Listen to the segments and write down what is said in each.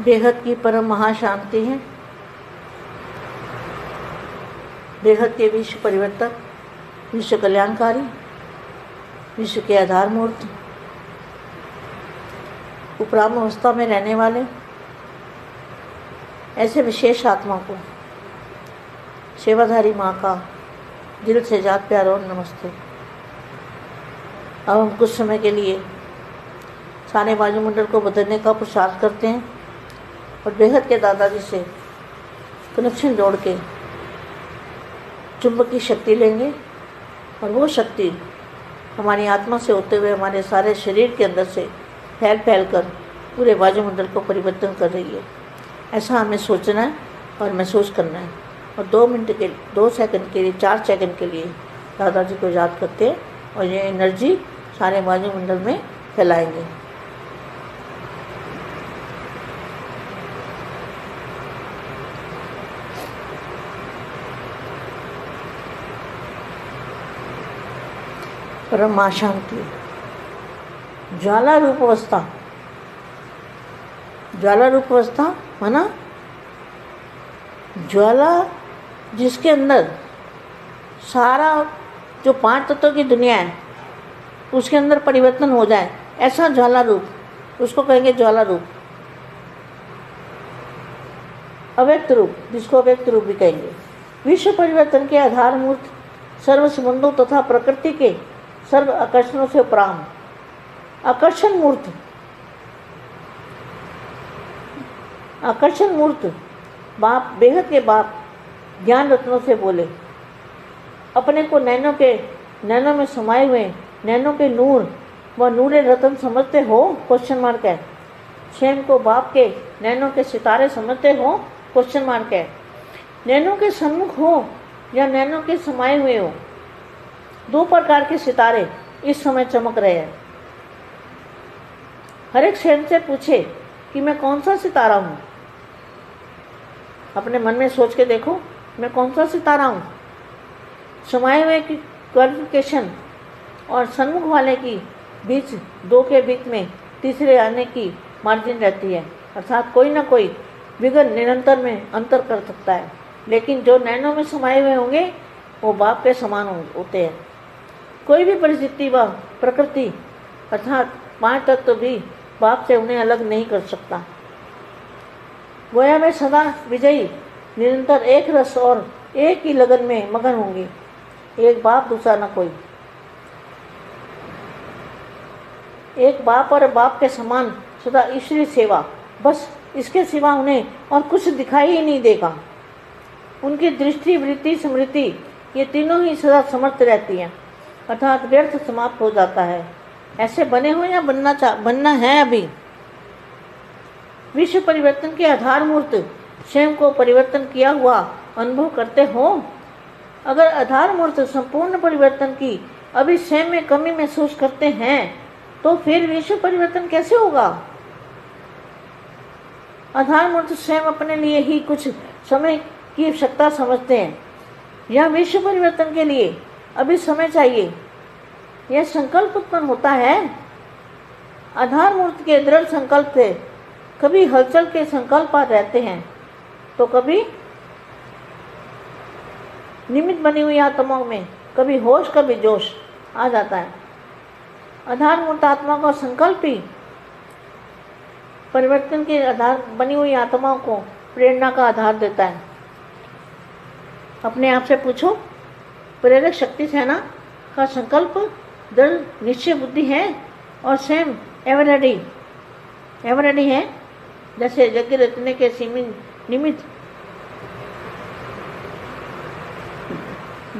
बेहद की परम महाशांति है। बेहद के विश्व परिवर्तक, विश्व कल्याणकारी, विश्व के आधार मूर्त उपराम अवस्था में रहने वाले ऐसे विशेष आत्मा को सेवाधारी माँ का दिल से जात प्यार और नमस्ते। अब हम कुछ समय के लिए सारे वायुमंडल को बदलने का प्रसार करते हैं। और बेहद के दादाजी से कनेक्शन जोड़ के चुंबक की शक्ति लेंगे और वो शक्ति हमारी आत्मा से होते हुए हमारे सारे शरीर के अंदर से फैल फैल कर पूरे वायुमंडल को परिवर्तन कर रही है। ऐसा हमें सोचना है और महसूस करना है। और दो मिनट के, दो सेकंड के लिए, चार सेकंड के लिए दादाजी को याद करते हैं और ये एनर्जी सारे वायुमंडल में फैलाएँगे। परम शांति ज्वाला रूप अवस्था ज्वाला रूप अवस्था माना ज्वाला जिसके अंदर सारा जो पाँच तत्वों की दुनिया है, उसके अंदर परिवर्तन हो जाए, ऐसा ज्वाला रूप उसको कहेंगे ज्वाला रूप अव्यक्त रूप, जिसको अव्यक्त रूप भी कहेंगे। विश्व परिवर्तन के आधार मूर्त सर्व संबंधों तथा प्रकृति के सर्व आकर्षणों से उपराम आकर्षण मूर्त। आकर्षण मूर्त। बाप, बेहद के बाप ज्ञान रत्नों से बोले। अपने को नैनों के, नैनों में समाये हुए, नैनों के नूर व नूरे रतन समझते हो? क्वेश्चन मार्क है। स्वयं को बाप के, नैनों के सितारे समझते हो? क्वेश्चन मार्क है। नैनों के सन्मुख हो या नैनों के समाये हुए हो? दो प्रकार के सितारे इस समय चमक रहे हैं। हर एक स्वयं से पूछे कि मैं कौन सा सितारा हूँ? अपने मन में सोच के देखो, मैं कौन सा सितारा हूँ? समाये हुए की क्वालिफिकेशन और सन्मुख वाले की बीच, दो के बीच में तीसरे आने की मार्जिन रहती है। अर्थात कोई ना कोई विघन निरंतर में अंतर कर सकता है। लेकिन जो नैनो में समाये हुए होंगे, वो बाप के समान होते हैं। कोई भी परिस्थिति व प्रकृति अर्थात पाँच तत्व तो भी बाप से उन्हें अलग नहीं कर सकता। गोया में सदा विजयी, निरंतर एक रस और एक ही लगन में मगन होंगे। एक बाप, दूसरा न कोई। एक बाप और बाप के समान सदा ईश्वरी सेवा। बस इसके सिवा उन्हें और कुछ दिखाई ही नहीं देगा। उनकी दृष्टि, वृत्ति, स्मृति, ये तीनों ही सदा समर्थ रहती हैं। अर्थात व्यर्थ समाप्त हो जाता है। ऐसे बने हो या बनना चाह बनना है अभी? विश्व परिवर्तन के आधार मूर्त स्वयं को परिवर्तन किया हुआ अनुभव करते हो? अगर आधार मूर्त संपूर्ण परिवर्तन की अभी स्वयं में कमी महसूस करते हैं तो फिर विश्व परिवर्तन कैसे होगा? आधार मूर्त स्वयं अपने लिए ही कुछ समय की आवश्यकता समझते हैं। यह विश्व परिवर्तन के लिए अभी समय चाहिए। यह संकल्प उत्पन्न होता है। आधार मूर्त के दृढ़ संकल्प से कभी हलचल के संकल्प रहते हैं। तो कभी निमित बनी हुई आत्माओं में, कभी होश, कभी जोश आ जाता है। आधार मूर्त आत्मा का संकल्प ही परिवर्तन के आधार बनी हुई आत्माओं को प्रेरणा का आधार देता है। अपने आप से पूछो। प्रेरक शक्ति सेना का संकल्प, दृढ़, निश्चय बुद्धि है और स्वयं एवर रेडी एवर रेडी है। जैसे यज्ञ रचने के सीमित, निमित्त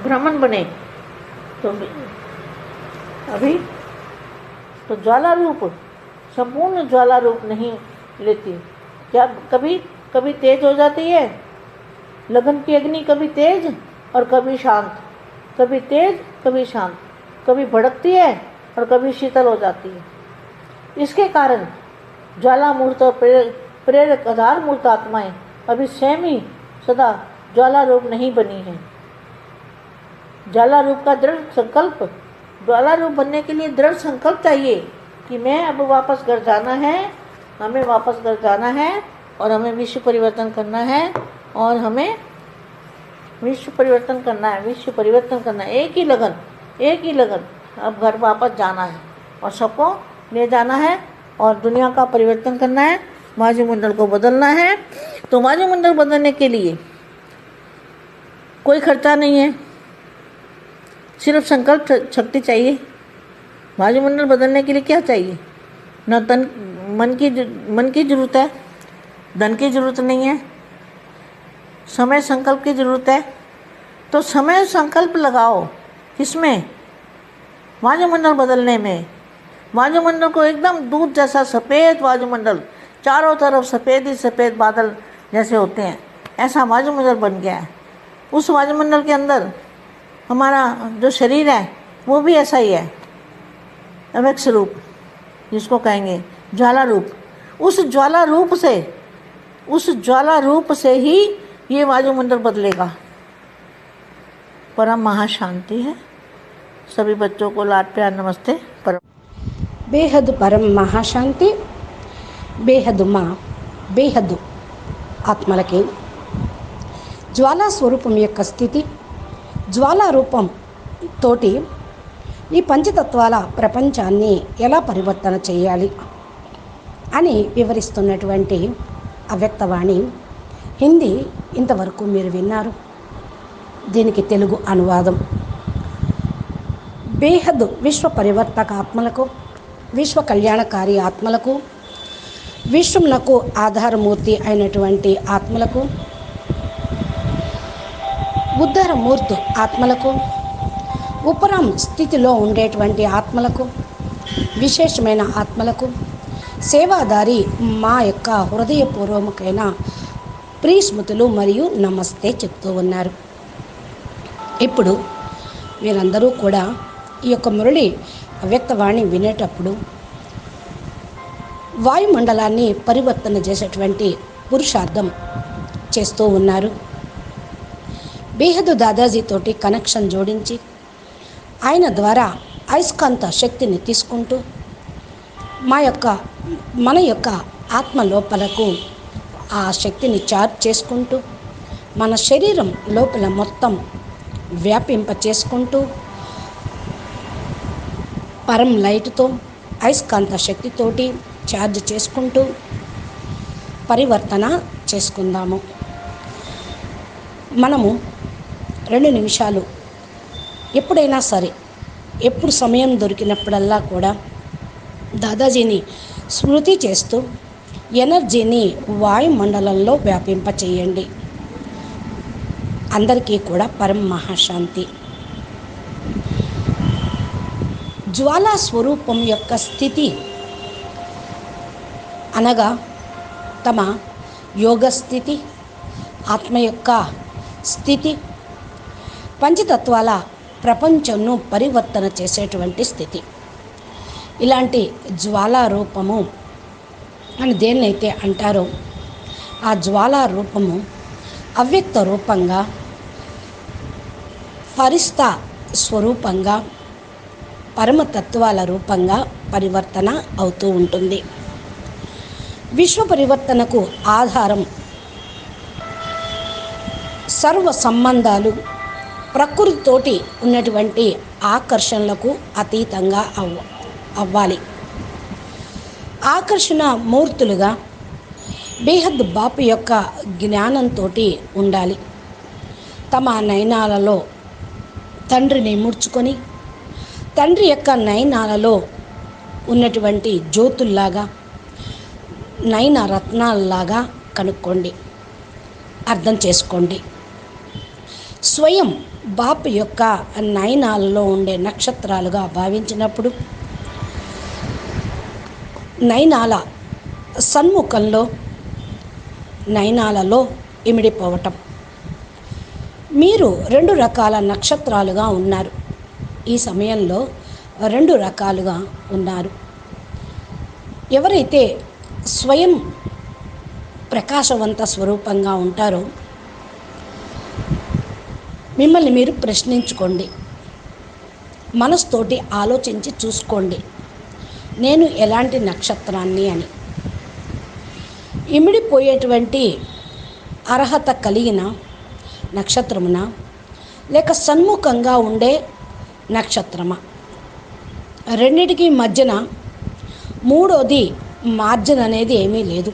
भ्रमण बने तो अभी तो ज्वाला रूप संपूर्ण ज्वाला रूप नहीं लेती। क्या कभी कभी तेज हो जाती है? लगन की अग्नि कभी तेज और कभी शांत। कभी तेज, कभी शांत। कभी भड़कती है और कभी शीतल हो जाती है। इसके कारण ज्वाला मूर्त और प्रेरक आधार मूर्त आत्माएँ अभी स्वयं ही सदा ज्वाला रूप नहीं बनी है। ज्वाला रूप का दृढ़ संकल्प ज्वाला रूप बनने के लिए दृढ़ संकल्प चाहिए कि मैं अब वापस घर जाना है, हमें वापस घर जाना है और हमें विश्व परिवर्तन करना है और हमें विश्व परिवर्तन करना है, विश्व परिवर्तन करना है। एक ही लगन, एक ही लगन। अब घर वापस जाना है और सबको ले जाना है और दुनिया का परिवर्तन करना है। वायुमंडल को बदलना है। तो वायुमंडल बदलने के लिए कोई खर्चा नहीं है। सिर्फ़ संकल्प शक्ति चाहिए। वायुमंडल बदलने के लिए क्या चाहिए? न तन, मन की मन की ज़रूरत है। धन की ज़रूरत नहीं है। समय संकल्प की ज़रूरत है। तो समय संकल्प लगाओ किसमें? वायुमंडल बदलने में। वायुमंडल को एकदम दूध जैसा सफ़ेद वायुमंडल, चारों तरफ़ सफ़ेद ही सफ़ेद बादल जैसे होते हैं। ऐसा वायुमंडल बन गया है। उस वायुमंडल के अंदर हमारा जो शरीर है, वो भी ऐसा ही है। अवक्ष रूप, जिसको कहेंगे ज्वाला रूप। उस ज्वाला रूप से, उस ज्वाला रूप से ही ये वायुमंडल बदलेगा परम महाशांति है सभी बच्चों को लाड प्यार नमस्ते परम బేహద్దు పరం మహాశాంతి బేహద్దు మా బేహద్దు ఆత్మలకి జ్వాలా స్వరూపం యొక్క స్థితి జ్వాలా రూపం తోటి ఈ పంచతత్వాల ప్రపంచాన్ని ఎలా పరివర్తన చేయాలి అని వివరిస్తున్నటువంటి అవ్యక్తవాణి హిందీ ఇంతవరకు మీరు విన్నారు. దీనికి తెలుగు అనువాదం. బేహద్ విశ్వ పరివర్తక ఆత్మలకు విశ్వ కళ్యాణకారి ఆత్మలకు విశ్వమునకు ఆధారమూర్తి అయినటువంటి ఆత్మలకు ఉద్ధారమూర్తి ఆత్మలకు ఉపరం స్థితిలో ఉండేటువంటి ఆత్మలకు విశేషమైన ఆత్మలకు సేవాదారి మా యొక్క హృదయపూర్వకమైన ప్రీస్మృతులు మరియు నమస్తే చెప్తూ ఉన్నారు. ఇప్పుడు మీరందరూ కూడా ఈ యొక్క మురళి అవ్యక్తవాణి వినేటప్పుడు వాయుమండలాన్ని పరివర్తన చేసేటువంటి పురుషార్థం చేస్తూ ఉన్నారు. బేహదు దాదాజీతోటి కనెక్షన్ జోడించి ఆయన ద్వారా అయస్కాంత శక్తిని తీసుకుంటూ మా యొక్క మన యొక్క ఆత్మ లోపలకు ఆ శక్తిని చార్జ్ చేసుకుంటూ మన శరీరం లోపల మొత్తం వ్యాపింప చేసుకుంటూ పరం లైట్తో అయస్కాంత శక్తితోటి ఛార్జ్ చేసుకుంటూ పరివర్తన చేసుకుందాము. మనము రెండు నిమిషాలు ఎప్పుడైనా సరే ఎప్పుడు సమయం దొరికినప్పుడల్లా కూడా దాదాజీని స్మృతి చేస్తూ ఎనర్జీని వాయుమండలంలో వ్యాపింప చేయండి అందరికీ కూడా పరం మహాశాంతి జ్వాలా స్వరూపం యొక్క స్థితి అనగా తమ యోగ స్థితి ఆత్మ యొక్క స్థితి పంచతత్వాల ప్రపంచంను పరివర్తన చేసేటువంటి స్థితి. ఇలాంటి జ్వాలా రూపము అని దేన్నైతే అంటారో ఆ జ్వాలా రూపము అవ్యక్త రూపంగా పరిస్థ స్వరూపంగా పరమతత్వాల రూపంగా పరివర్తన అవుతూ ఉంటుంది. విశ్వ పరివర్తనకు ఆధారం సర్వ సంబంధాలు ప్రకృతితోటి ఉన్నటువంటి ఆకర్షణలకు అతీతంగా అవ్వ అవ్వాలి. ఆకర్షణ మూర్తులుగా బేహద్ బాపు యొక్క జ్ఞానంతో ఉండాలి. తమ నయనాలలో తండ్రిని ముడుచుకొని తండ్రి యొక్క నయనాలలో ఉన్నటువంటి జ్యోతుల్లాగా నయన రత్నాలలాగా కనుక్కోండి అర్థం చేసుకోండి. స్వయం బాపు యొక్క నయనాలలో ఉండే నక్షత్రాలుగా భావించినప్పుడు నయనాల సన్ముఖంలో నయనాలలో ఇమిడిపోవటం. మీరు రెండు రకాల నక్షత్రాలుగా ఉన్నారు. ఈ సమయంలో రెండు రకాలుగా ఉన్నారు. ఎవరైతే స్వయం ప్రకాశవంత స్వరూపంగా ఉంటారో మిమ్మల్ని మీరు ప్రశ్నించుకోండి. మనస్తోటి ఆలోచించి చూసుకోండి. నేను ఎలాంటి నక్షత్రాన్ని అని. ఇమిడిపోయేటువంటి అర్హత కలిగిన నక్షత్రమున లేక సన్ముఖంగా ఉండే నక్షత్రమా? రెండిటికి మధ్యన మూడోది మార్జిన్ అనేది ఏమీ లేదు.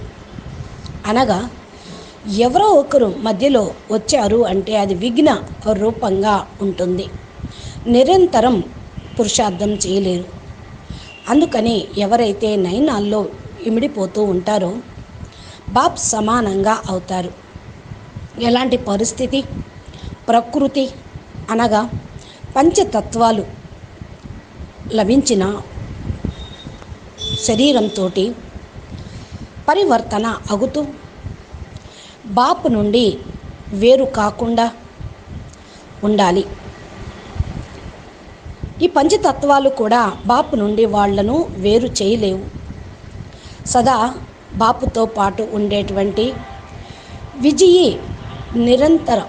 అనగా ఎవరో ఒకరు మధ్యలో వచ్చారు అంటే అది విఘ్న రూపంగా ఉంటుంది. నిరంతరం పురుషార్థం చేయలేరు. అందుకని ఎవరైతే నయనాల్లో ఇమిడిపోతూ ఉంటారో బాప్ సమానంగా అవుతారు. ఎలాంటి పరిస్థితి? ప్రకృతి అనగా పంచతత్వాలు లభించిన శరీరంతో పరివర్తన అగుతూ బాపు నుండి వేరు కాకుండా ఉండాలి. ఈ పంచతత్వాలు కూడా బాపు నుండి వాళ్ళను వేరు చేయలేవు. సదా బాపుతో పాటు ఉండేటువంటి విజయి నిరంతర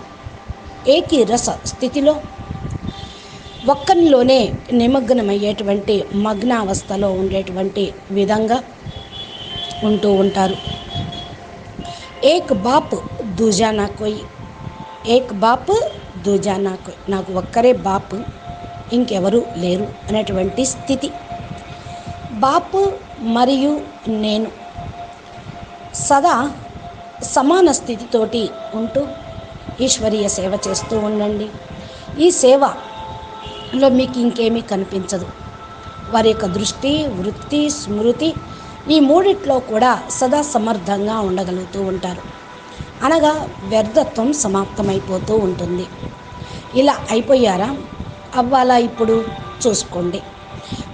ఏకీరస స్థితిలో ఒక్కనిలోనే నిమగ్నమయ్యేటువంటి మగ్నావస్థలో ఉండేటువంటి విధంగా ఉంటూ ఉంటారు. ఏక్ బాప్ దూజానా కోయి ఏక్ బాప్ దూజానా కోయి. నాకు ఒక్కరే బాపు. ఇంకెవరూ లేరు అనేటువంటి స్థితి. బాపు మరియు నేను సదా సమాన స్థితితోటి ఉంటూ ఈశ్వరీయ సేవ చేస్తూ ఉండండి. ఈ సేవలో మీకు ఇంకేమీ కనిపించదు. వారి యొక్క దృష్టి వృత్తి స్మృతి ఈ మూడిట్లో కూడా సదా సమర్థంగా ఉండగలుగుతూ ఉంటారు. అనగా వ్యర్థత్వం సమాప్తమైపోతూ ఉంటుంది. ఇలా అయిపోయారా? అవ్వాలా ఇప్పుడు? చూసుకోండి.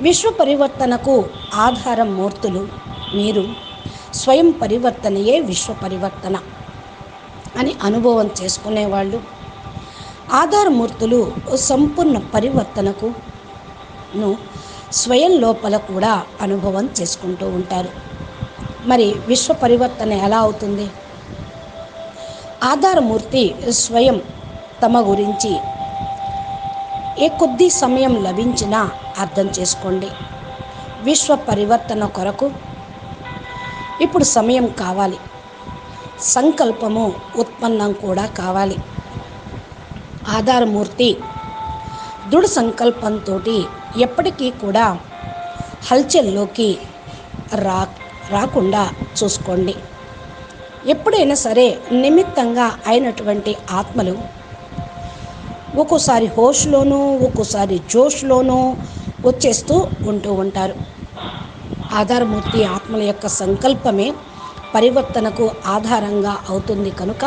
విశ్వ పరివర్తనకు ఆధారం మూర్తులు మీరు. స్వయం పరివర్తనయే విశ్వ పరివర్తన అని అనుభవం చేసుకునేవాళ్ళు. ఆధారమూర్తులు సంపూర్ణ పరివర్తనకు స్వయం లోపల కూడా అనుభవం చేసుకుంటూ ఉంటారు. మరి విశ్వ పరివర్తన ఎలా అవుతుంది? ఆధారమూర్తి స్వయం తమ గురించి ఏ కొద్ది సమయం లభించినా అర్థం చేసుకోండి. విశ్వ పరివర్తన కొరకు ఇప్పుడు సమయం కావాలి. సంకల్పము ఉత్పన్నం కూడా కావాలి. ఆధారమూర్తి దృఢ సంకల్పంతో ఎప్పటికీ కూడా హల్చల్లోకి రా రాకుండా చూసుకోండి. ఎప్పుడైనా సరే నిమిత్తంగా అయినటువంటి ఆత్మలు ఒక్కోసారి హోష్లోనూ ఒక్కోసారి జోష్లోనూ వచ్చేస్తూ ఉంటూ ఉంటారు. ఆధారమూర్తి ఆత్మల యొక్క సంకల్పమే పరివర్తనకు ఆధారంగా అవుతుంది కనుక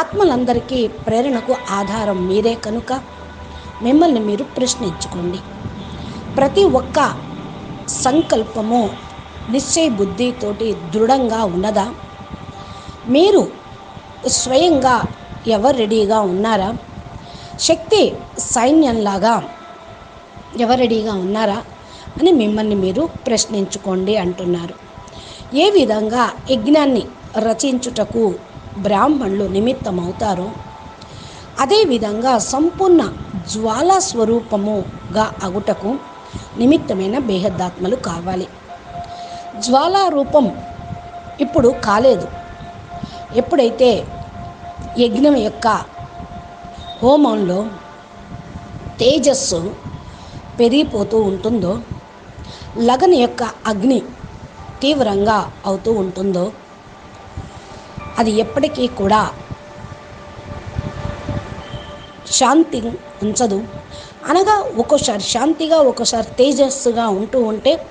ఆత్మలందరికీ ప్రేరణకు ఆధారం మీరే కనుక మిమ్మల్ని మీరు ప్రశ్నించుకోండి. ప్రతి ఒక్క సంకల్పము నిశ్చయ బుద్ధితోటి దృఢంగా ఉన్నదా? మీరు స్వయంగా ఎవరు రెడీగా ఉన్నారా? శక్తి సైన్యంలాగా ఎవరెడీగా రెడీగా ఉన్నారా అని మిమ్మల్ని మీరు ప్రశ్నించుకోండి అంటున్నారు. ఏ విధంగా యజ్ఞాన్ని రచించుటకు బ్రాహ్మణులు నిమిత్తమవుతారో అదేవిధంగా సంపూర్ణ జ్వాలా స్వరూపముగా అగుటకు నిమిత్తమైన బేహద్దాత్మలు కావాలి. జ్వాలా రూపం ఇప్పుడు కాలేదు. ఎప్పుడైతే యజ్ఞం యొక్క హోమంలో తేజస్సు పెరిగిపోతూ ఉంటుందో లగన్ యొక్క అగ్ని తీవ్రంగా అవుతూ ఉంటుందో అది ఎప్పటికీ కూడా శాంతి ఉంచదు. అనగా ఒక్కోసారి శాంతిగా ఒక్కోసారి తేజస్సుగా ఉంటూ ఉంటే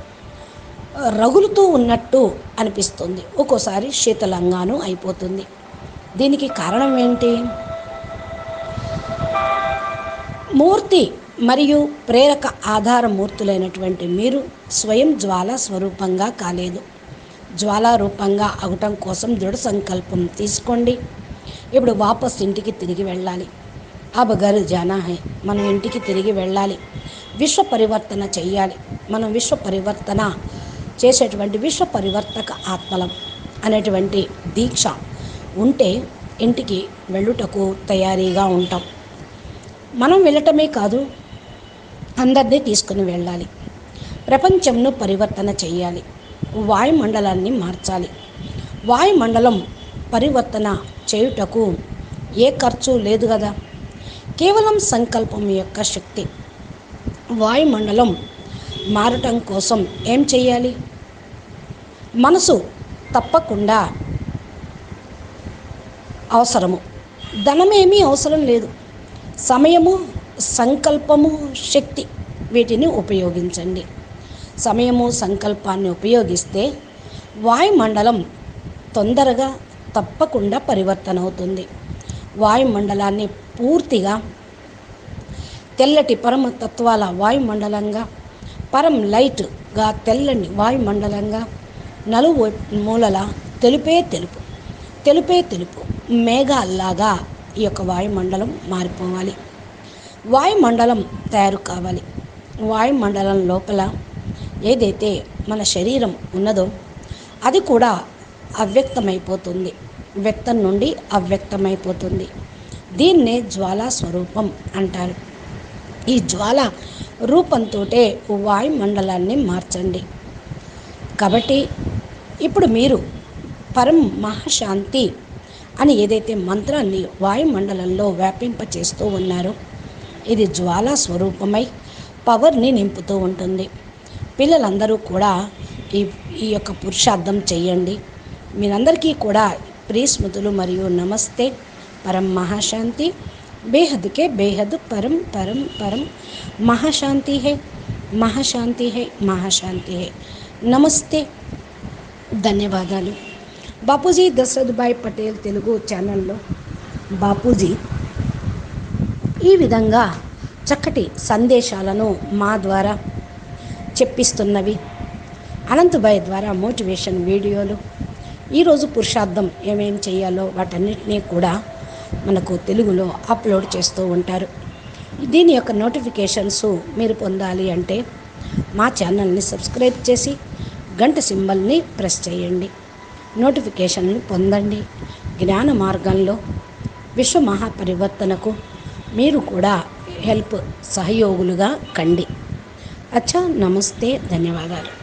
రగులుతూ ఉన్నట్టు అనిపిస్తుంది. ఒక్కోసారి శీతలంగాను అయిపోతుంది. దీనికి కారణం ఏంటి? మూర్తి మరియు ప్రేరక ఆధార మూర్తులైనటువంటి మీరు స్వయం జ్వాల స్వరూపంగా కాలేదు. జ్వాలారూపంగా అవటం కోసం దృఢ సంకల్పం తీసుకోండి. ఇప్పుడు వాపస్ ఇంటికి తిరిగి వెళ్ళాలి. అబ్ గర్ జానా హై మనం ఇంటికి తిరిగి వెళ్ళాలి. విశ్వ పరివర్తన చెయ్యాలి. మనం విశ్వ పరివర్తన చేసేటువంటి విశ్వ పరివర్తక ఆత్మలం అనేటువంటి దీక్ష ఉంటే ఇంటికి వెళ్ళుటకు తయారీగా ఉంటాం. మనం వెళ్ళటమే కాదు అందరినీ తీసుకుని వెళ్ళాలి. ప్రపంచంను పరివర్తన చేయాలి వాయుమండలాన్ని మార్చాలి. వాయుమండలం పరివర్తన చేయుటకు ఏ ఖర్చు లేదు కదా కేవలం సంకల్పం యొక్క శక్తి. వాయుమండలం మారటం కోసం ఏం చేయాలి మనసు తప్పకుండా అవసరము. ధనమేమీ అవసరం లేదు. సమయము సంకల్పము శక్తి వీటిని ఉపయోగించండి. సమయము సంకల్పాన్ని ఉపయోగిస్తే వాయుమండలం తొందరగా తప్పకుండా పరివర్తన అవుతుంది వాయుమండలాన్ని పూర్తిగా తెల్లటి పరమ తత్వాల వాయుమండలంగా పరం లైట్గా తెల్లని వాయుమండలంగా నలువు మూలల తెలుపే తెలుపు తెలుపే తెలుపు మేఘాల్లాగా ఈ యొక్క వాయుమండలం మారిపోవాలి. వాయుమండలం తయారు కావాలి. వాయుమండలం లోపల ఏదైతే మన శరీరం ఉన్నదో అది కూడా అవ్యక్తమైపోతుంది. వ్యక్తం నుండి అవ్యక్తమైపోతుంది. దీన్నే జ్వాలా స్వరూపం అంటారు. ఈ జ్వాల రూపంతో వాయుమండలాన్ని మార్చండి. కాబట్టి ఇప్పుడు మీరు పరం మహాశాంతి అని ఏదైతే మంత్రాన్ని వాయుమండలంలో వ్యాపింపచేస్తూ ఉన్నారో ఇది జ్వాలా స్వరూపమై పవర్ని నింపుతూ ఉంటుంది. పిల్లలందరూ కూడా ఈ ఈ యొక్క పురుషార్థం చేయండి. మీరందరికీ కూడా ప్రియస్మృతులు మరియు నమస్తే. పరం మహాశాంతి. బేహద్కే బేహద్. పరం పరం పరం. మహాశాంతి హే మహాశాంతి హే మహాశాంతి హే. నమస్తే. ధన్యవాదాలు. బాపూజీ దశరథ్భాయ్ పటేల్ తెలుగు ఛానల్లో. బాపూజీ ఈ విధంగా చక్కటి సందేశాలను మా ద్వారా చెప్పిస్తున్నవి. అనంతభాయ్ ద్వారా మోటివేషన్ వీడియోలు. ఈరోజు పురుషార్థం ఏమేం చేయాలో వాటన్నిటినీ కూడా మనకు తెలుగులో అప్లోడ్ చేస్తూ ఉంటారు. దీని యొక్క నోటిఫికేషన్స్ మీరు పొందాలి అంటే మా ఛానల్ని సబ్స్క్రైబ్ చేసి గంట సింబల్ని ప్రెస్ చేయండి. నోటిఫికేషన్లు పొందండి. జ్ఞాన మార్గంలో విశ్వ మహాపరివర్తనకు మీరు కూడా హెల్ప్ సహయోగులుగా కండి. అచ్చా నమస్తే ధన్యవాదాలు.